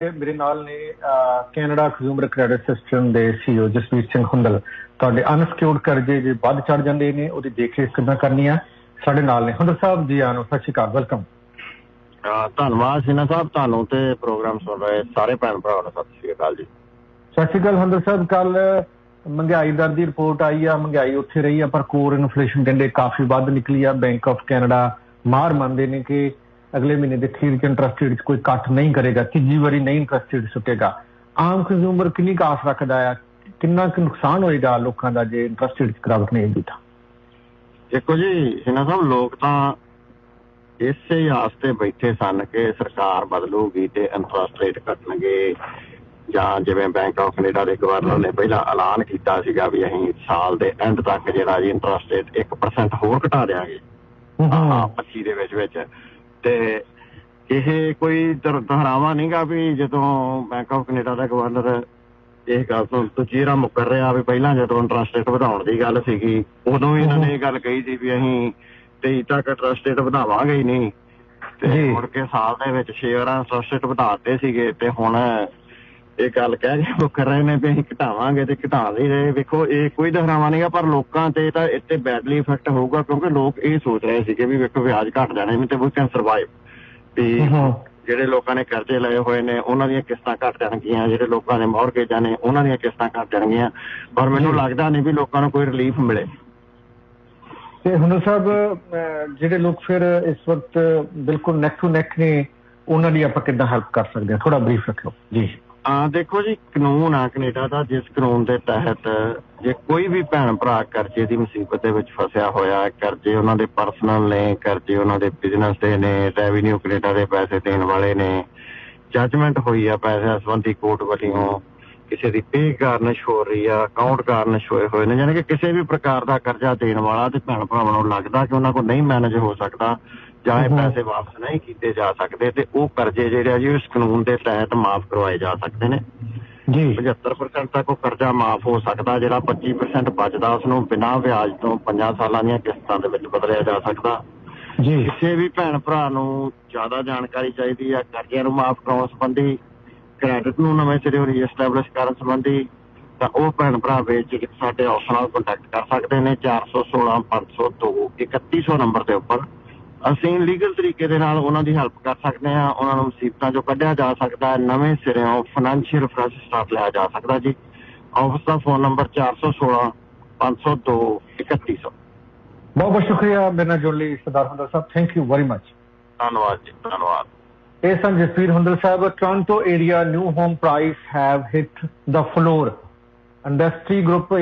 ਮੇਰੇ ਨਾਲ ਨੇ ਕੈਨੇਡਾ ਕੰਜ਼ਿਊਮਰ ਕ੍ਰੈਡਿਟ ਸਿਸਟਮ ਦੇ ਸੀਓ ਜਸਵੀਰ ਸਿੰਘ ਹੁੰਦਲ। ਤੁਹਾਡੇ ਅਨਸਕਿਉਰਡ ਕਰਜ਼ੇ ਜੇ ਵੱਧ ਚੜ ਜਾਂਦੇ ਨੇ ਉਹਦੀ ਦੇਖਰੇਖ ਕਿੱਦਾਂ ਕਰਨੀ ਆ? ਸਾਡੇ ਨਾਲ ਨੇ ਹੁੰਦਲ ਸਾਹਿਬ ਜੀ ਆਨੋ ਸਤਿ ਸ਼੍ਰੀ ਅਕਾਲ ਵੈਲਕਮ ਧੰਨਵਾਦ ਸਿਨਾ ਸਾਹਿਬ ਤੁਹਾਨੂੰ ਤੇ ਪ੍ਰੋਗਰਾਮ ਸੁਣ ਰਹੇ ਸਾਰੇ ਭੈਣ ਭਰਾਵਾਂ ਨੂੰ ਸਤਿ ਸ਼੍ਰੀ ਅਕਾਲ ਜੀ। ਸਤਿ ਸ਼੍ਰੀ ਅਕਾਲ ਹੁੰਦਲ ਸਾਹਿਬ ਕੱਲ ਮਹਿੰਗਾਈ ਦਰ ਦੀ ਰਿਪੋਰਟ ਆਈ ਆ ਮਹਿੰਗਾਈ ਉੱਥੇ ਰਹੀ ਆ ਪਰ ਕੋਰ ਇਨਫਲੇਸ਼ਨ ਕਹਿੰਦੇ ਕਾਫੀ ਵੱਧ ਨਿਕਲੀ ਆ। ਬੈਂਕ ਆਫ ਕੈਨੇਡਾ ਮਾਰ ਮੰਨਦੇ ਨੇ ਕਿ ਅਗਲੇ ਮਹੀਨੇ ਦੇ ਅਖੀਰ ਚ ਇੰਟਰਸਟ ਰੇਟ ਕੋਈ ਕੱਟ ਨਹੀਂ ਕਰੇਗਾ ਤੀਜੀ ਵਾਰੀ ਨਹੀਂ ਇੰਟਰਸਟ ਰੇਟ ਸੁੱਟੇਗਾ। ਆਮ ਕੰਜ਼ਿਊਮਰ ਕਿੰਨੀ ਕਾਸ ਰੱਖਦਾ ਆ? ਕਿੰਨਾ ਕੁ ਨੁਕਸਾਨ ਹੋਏਗਾ ਲੋਕਾਂ ਦਾ ਜੇ ਇੰਟਰਸਟ ਰੇਟ ਕਰਾਵਟ ਨਹੀਂ ਹੁੰਦੀ ਤਾਂ? ਦੇਖੋ ਜੀ ਇਹਨਾਂ ਸਭ ਲੋਕ ਤਾਂ ਇਸੇ ਆਸ ਤੇ ਬੈਠੇ ਸਨ ਕਿ ਸਰਕਾਰ ਬਦਲੂਗੀ ਤੇ ਇੰਟਰਸਟ ਰੇਟ ਘਟਣਗੇ ਜਾਂ ਜਿਵੇਂ ਬੈਂਕ ਆਫ ਕੈਨੇਡਾ ਦੇ ਗਵਰਨਰ ਨੇ ਪਹਿਲਾਂ ਐਲਾਨ ਕੀਤਾ ਸੀਗਾ ਵੀ ਅਸੀਂ ਸਾਲ ਦੇ ਐਂਡ ਤੱਕ ਜਿਹੜਾ ਜੀ ਇੰਟਰਸਟ ਰੇਟ 1% ਹੋਰ ਘਟਾ ਦੇਾਂਗੇ ਹਾਂ 25 ਦੇ ਵਿੱਚ ਵਿੱਚ ਤੇ ਇਹ ਕੋਈ ਦੁਹਰਾਵਾ ਨਹੀਂਗਾ ਵੀ ਜਦੋਂ ਬੈਂਕ ਆਫ ਕੈਨੇਡਾ ਦਾ ਗਵਰਨਰ ਇਹ ਗੱਲ ਤੋਂ ਤੁਜੀਰਾ ਮੁਕਰ ਰਿਹਾ ਵੀ ਪਹਿਲਾਂ ਜਦੋਂ ਇੰਟਰਸਟ ਰੇਟ ਵਧਾਉਣ ਦੀ ਗੱਲ ਸੀਗੀ ਉਦੋਂ ਵੀ ਇਹਨਾਂ ਨੇ ਇਹ ਗੱਲ ਕਹੀ ਸੀ ਵੀ ਅਸੀਂ 23 ਤੱਕ ਇੰਟਰਸਟ ਰੇਟ ਵਧਾਵਾਂਗੇ ਹੀ ਨਹੀਂ ਤੇ ਮੁੜ ਕੇ ਸਾਲ ਦੇ ਵਿੱਚ 6 ਵਾਰਾਂ ਇੰਟਰਸਟ ਰੇਟ ਵਧਾਤੇ ਸੀਗੇ ਤੇ ਹੁਣ ਇਹ ਗੱਲ ਕਹਿ ਕੇ ਮੁਕਰ ਰਹੇ ਨੇ ਵੀ ਅਸੀਂ ਘਟਾਵਾਂਗੇ ਤੇ ਘਟਾ ਨਹੀਂ ਰਹੇ। ਵੇਖੋ ਇਹ ਕੋਈ ਦੁਹਰਾਵਾ ਨਹੀਂਗਾ ਪਰ ਲੋਕਾਂ ਤੇ ਤਾਂ ਇੱਥੇ ਬੈਡਲੀ ਇਫੈਕਟ ਹੋਊਗਾ ਕਿਉਂਕਿ ਲੋਕ ਇਹ ਸੋਚ ਰਹੇ ਸੀਗੇ ਵੀ ਵੇਖੋ ਵਿਆਜ ਘਟ ਜਾਣੇ ਨੇ ਤੇ ਵੀ ਕੈਨ ਸਰਵਾਈਵ ਵੀ ਜਿਹੜੇ ਲੋਕਾਂ ਨੇ ਕਰਜ਼ੇ ਲਏ ਹੋਏ ਨੇ ਉਹਨਾਂ ਦੀਆਂ ਕਿਸ਼ਤਾਂ ਘਟ ਜਾਣਗੀਆਂ ਜਿਹੜੇ ਲੋਕਾਂ ਨੇ ਮੌਰਗੇਜਾਂ ਨੇ ਉਹਨਾਂ ਦੀਆਂ ਕਿਸ਼ਤਾਂ ਘਟ ਜਾਣਗੀਆਂ। ਪਰ ਮੈਨੂੰ ਲੱਗਦਾ ਨਹੀਂ ਵੀ ਲੋਕਾਂ ਨੂੰ ਕੋਈ ਰਿਲੀਫ ਮਿਲੇ। ਤੇ ਹੁਣ ਸਾਹਿਬ ਜਿਹੜੇ ਲੋਕ ਫਿਰ ਇਸ ਵਕਤ ਬਿਲਕੁਲ ਨੈਕ ਟੂ ਨੈਕ ਨੇ ਉਹਨਾਂ ਦੀ ਆਪਾਂ ਕਿੱਦਾਂ ਹੈਲਪ ਕਰ ਸਕਦੇ ਹਾਂ? ਥੋੜਾ ਬਰੀਫ ਰੱਖੋ ਜੀ। ਆ ਦੇਖੋ ਜੀ, ਕਾਨੂੰਨ ਆ ਕੈਨੇਡਾ ਦਾ, ਜਿਸ ਕਾਨੂੰਨ ਦੇ ਤਹਿਤ ਜੇ ਕੋਈ ਵੀ ਭੈਣ ਭਰਾ ਕਰਜ਼ੇ ਦੀ ਮੁਸੀਬਤ ਦੇ ਵਿੱਚ ਫਸਿਆ ਹੋਇਆ ਹੈ ਕਰਜ਼ੇ ਉਹਨਾਂ ਦੇ ਪਰਸਨਲ ਨੇ, ਕਰਜ਼ੇ ਉਹਨਾਂ ਦੇ ਬਿਜ਼ਨਸ ਦੇ ਨੇ ਰੈਵਨਿਊ ਕੈਨੇਡਾ ਦੇ ਪੈਸੇ ਦੇਣ ਵਾਲੇ ਨੇ ਜੱਜਮੈਂਟ ਹੋਈ ਆ ਪੈਸੇ ਸੰਬੰਧੀ ਕੋਰਟ ਵੱਲੋਂ, ਕਿਸੇ ਦੀ ਪੇ ਕਾਰਨ ਹੋ ਰਹੀ ਆ ਅਕਾਊਂਟ ਕਾਰਨ ਹੋਏ ਹੋਏ ਨੇ, ਯਾਨੀ ਕਿ ਕਿਸੇ ਵੀ ਪ੍ਰਕਾਰ ਦਾ ਕਰਜ਼ਾ ਦੇਣ ਵਾਲਾ ਤੇ ਭੈਣ ਭਰਾਵਾਂ ਨੂੰ ਲੱਗਦਾ ਕਿ ਉਹਨਾਂ ਕੋਲ ਨਹੀਂ ਮੈਨੇਜ ਹੋ ਸਕਦਾ ਜਾਂ ਇਹ ਪੈਸੇ ਵਾਪਸ ਨਹੀਂ ਕੀਤੇ ਜਾ ਸਕਦੇ ਤੇ ਉਹ ਕਰਜ਼ੇ ਜਿਹੜੇ ਆ ਜੀ ਇਸ ਕਾਨੂੰਨ ਦੇ ਤਹਿਤ ਮਾਫ ਕਰਵਾਏ ਜਾ ਸਕਦੇ ਨੇ। ਜੀ। 75% ਤੱਕ ਉਹ ਕਰਜ਼ਾ ਮਾਫ ਹੋ ਸਕਦਾ ਜਿਹੜਾ 25% ਬਚਦਾ ਉਸ ਨੂੰ ਬਿਨਾਂ ਵਿਆਜ ਤੋਂ 5 ਸਾਲਾਂ ਦੀਆਂ ਕਿਸ਼ਤਾਂ ਦੇ ਵਿੱਚ ਬਦਲਿਆ ਜਾ ਸਕਦਾ। ਜੀ। ਕਿਸੇ ਵੀ ਭੈਣ ਭਰਾ ਨੂੰ ਜ਼ਿਆਦਾ ਜਾਣਕਾਰੀ ਚਾਹੀਦੀ ਹੈ ਕਰਜ਼ਿਆਂ ਨੂੰ ਮਾਫ ਕਰਾਉਣ ਸੰਬੰਧੀ ਕ੍ਰੈਡਿਟ ਨੂੰ ਨਵੇਂ ਸਿਰੇ ਰੀਐਸਟੈਬਲਿਸ਼ ਕਰਨ ਸੰਬੰਧੀ ਤਾਂ ਉਹ ਭੈਣ ਭਰਾ ਵਿੱਚ ਸਾਡੇ ਆਫਿਸ ਨਾਲ ਕੰਟੈਕਟ ਕਰ ਸਕਦੇ ਨੇ 416 502 3100 ਨੰਬਰ ਦੇ ਉੱਪਰ। ਅਸੀਂ ਲੀਗਲ ਤਰੀਕੇ ਦੇ ਨਾਲ ਉਹਨਾਂ ਦੀ ਹੈਲਪ ਕਰ ਸਕਦੇ ਹਾਂ ਉਹਨਾਂ ਨੂੰ ਮੁਸੀਬਤਾਂ ਚੋਂ ਕੱਢਿਆ ਜਾ ਸਕਦਾ ਹੈ ਨਵੇਂ ਸਿਰਿਓਂ ਫਾਈਨੈਂਸ਼ੀਅਲ ਫਰੈਸ਼ ਸਟਾਰਟ ਲਿਆ ਜਾ ਸਕਦਾ ਜੀ। ਆਫਿਸ ਦਾ ਫੋਨ ਨੰਬਰ 416 502 3100 ਬਹੁਤ ਬਹੁਤ ਸ਼ੁਕਰੀਆ ਮੇਰੇ ਨਾਲ ਜੁੜਨ ਲਈ Sardar Hundal Sahib. Thank you very much ਧੰਨਵਾਦ ਜੀ ਧੰਨਵਾਦ। ਇਹ ਸਨ Jasvir Hundal Sahib. Toronto area new home price have hit the floor industry group